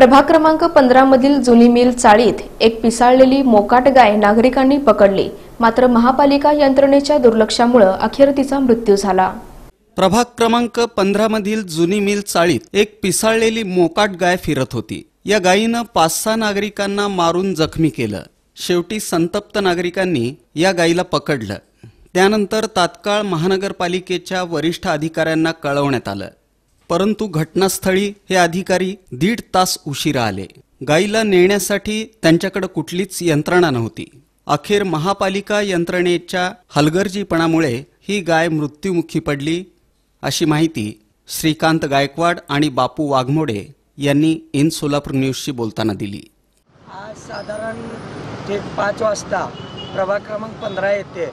प्रभाग क्रमांक पंधरा मधील जुनी मिल चाळीत एक पिसाळलेली मोकाट गाय नागरिकांनी पकडली. मात्र महापालिका यंत्रणेच्या दुर्लक्षामुळे अखेर तिचा मृत्यू झाला. प्रभाग क्रमांक पंधरा मधील जुनी मिल चाळीत एक पिसाळलेली मोकाट गाय फिरत होती. या गायीनं पाच सहा नागरिकांना मारून जखमी केलं. शेवटी संतप्त नागरिकांनी या गायीला पकडलं. त्यानंतर तात्काळ महानगरपालिकेच्या वरिष्ठ अधिकाऱ्यांना कळवण्यात आलं. परंतु घटनास्थळी हे अधिकारी दीड तास उशिरा आले. गायीला नेण्यासाठी त्यांच्याकडे कुठलीच यंत्रणा नव्हती. अखेर महापालिका यंत्रणेच्या हलगर्जीपणामुळे ही गाय मृत्युमुखी पडली अशी माहिती श्रीकांत गायकवाड आणि बापू वाघमोडे यांनी इन सोलापूर न्यूजशी बोलताना दिली. आज साधारण ते पाच वाजता प्रभाग क्रमांक पंधरा येथे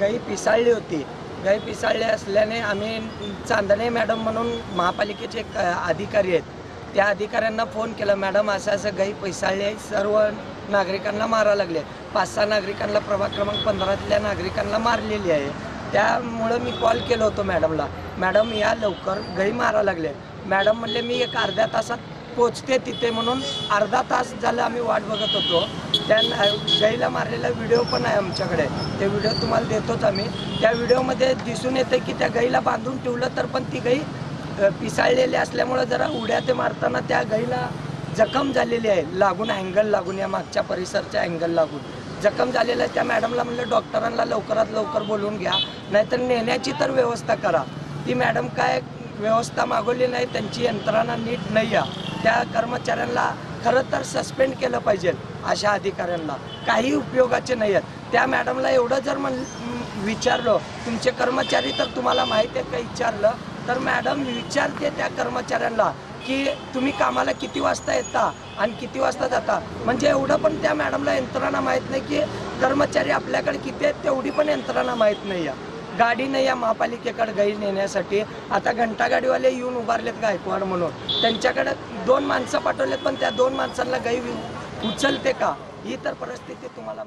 गाई पिसाळली होती. गय पिसाळली असल्याने आम्ही चांदणे मॅडम म्हणून महापालिकेचे एक अधिकारी आहेत. त्या अधिकाऱ्यांना फोन केला मॅडम असं असं गई पिसाळले आहे सर्व नागरिकांना मारा लागले पाच सहा नागरिकांना प्रभाग क्रमांक पंधरातल्या नागरिकांना मारलेली आहे. त्यामुळं मी कॉल केलं होतो मॅडमला. मॅडम या लवकर गई मारा लागले मॅडम म्हणले मी एक अर्ध्या तासात पोचते तिथे म्हणून अर्धा तास झालं आम्ही वाट बघत होतो. त्या गाईला मारलेला व्हिडिओ पण आहे आमच्याकडे. ते व्हिडिओ तुम्हाला देतोच आम्ही. त्या व्हिडिओमध्ये दिसून येते की त्या गाईला बांधून ठेवलं तर पण ती गाई पिसाळलेली असल्यामुळं जरा उड्या ते मारताना त्या गाईला जखम झालेली आहे. लागून अँगल लागून या मागच्या परिसरच्या अँगल लागून. जखम झालेलं आहे. त्या मॅडमला म्हणलं डॉक्टरांना लवकरात लवकर बोलवून घ्या. नाहीतर नेण्याची तर व्यवस्था करा. ती मॅडम काय व्यवस्था मागवली नाही त्यांची यंत्रणा नीट नाही आहे. त्या कर्मचाऱ्यांना खरं तर सस्पेंड केलं पाहिजे अशा अधिकाऱ्यांना. काही उपयोगाचे नाही आहेत. त्या मॅडमला एवढं जर म्हण विचारलं तुमचे कर्मचारी तर तुम्हाला माहीत आहे का विचारलं तर मॅडम विचारते त्या कर्मचाऱ्यांना की तुम्ही कामाला किती वाजता येता आणि किती वाजता जाता. म्हणजे एवढं पण त्या मॅडमला यंत्रणा माहीत नाही की कर्मचारी आपल्याकडे किती आहेत तेवढी पण यंत्रणा माहीत नाही आहे. गाडी नाही या महापालिकेकडे गाई नेण्यासाठी. आता घंटागाडीवाले येऊन उभारलेत गायकवाड म्हणून? त्यांच्याकडे दोन माणसं पाठवलेत पण त्या दोन माणसांना गाई उचलते का? ही तर परिस्थिती तुम्हाला